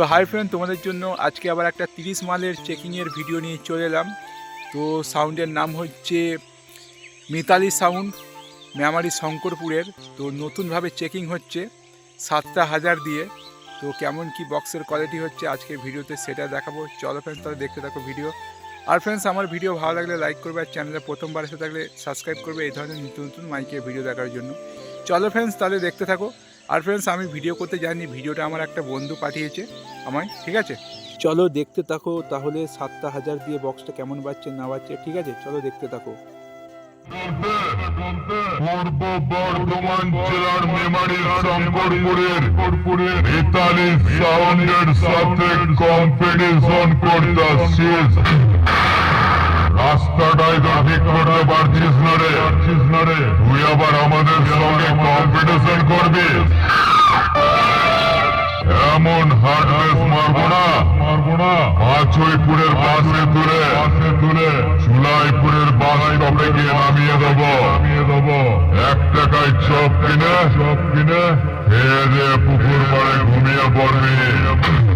তো hi friend তোমাদের জন্য আজকে আবার একটা তিরিশ মালের চেকিংয়ের ভিডিও নিয়ে চলে এলাম। তো সাউন্ডের নাম হচ্ছে মিতালি সাউন্ড মেমারি শঙ্করপুরের। তো নতুনভাবে চেকিং হচ্ছে সাতটা হাজার দিয়ে। তো কেমন কি বক্সের কোয়ালিটি হচ্ছে আজকে ভিডিওতে সেটা দেখাবো। চলো ফ্রেন্ডস তাহলে দেখতে থাকো ভিডিও আর ফ্রেন্ডস আমার ভিডিও ভালো লাগলে লাইক করবে আর চ্যানেলে প্রথমবার এসে থাকলে সাবস্ক্রাইব করবে। এই ধরনের নতুন নতুন মাইকের ভিডিও দেখার জন্য। চলো ফ্রেন্ডস তাহলে দেখতে থাকো। আর ফ্রেন্ডস আমি ভিডিও করতে জানি ভিডিওটা আমার একটা বন্ধু পাঠিয়েছে আমায় ঠিক আছে? চলো দেখতে থাকো তাহলে সাতটা হাজার দিয়ে বক্সটা কেমন বাজছে না বাজছে ঠিক আছে? চলো দেখতে থাকো। পূর্ব বর্ধমান জেলার মেমারির শঙ্করপুরের মিতালি সাউন্ডের সাথে কম্পিটিশন করতেছিস রাস্তাটাই তো ঠিক করতে পারছিস না রে। পারছিস না রে। তুই আবার আমাদের সঙ্গে কম্পিটিশন করবি। এমন হার্ডনেস মারবো না। মারবো না। পাঁচইপুরের বাসে তুলে। বাসে তুলে। চুলাইপুরের বাস স্টপে গিয়ে নামিয়ে দেবো। নামিয়ে দেবো। এক টাকায় চপ কিনে চপ কিনে, খেয়ে দিয়ে পুকুর পাড়ে ঘুমিয়ে পড়বি।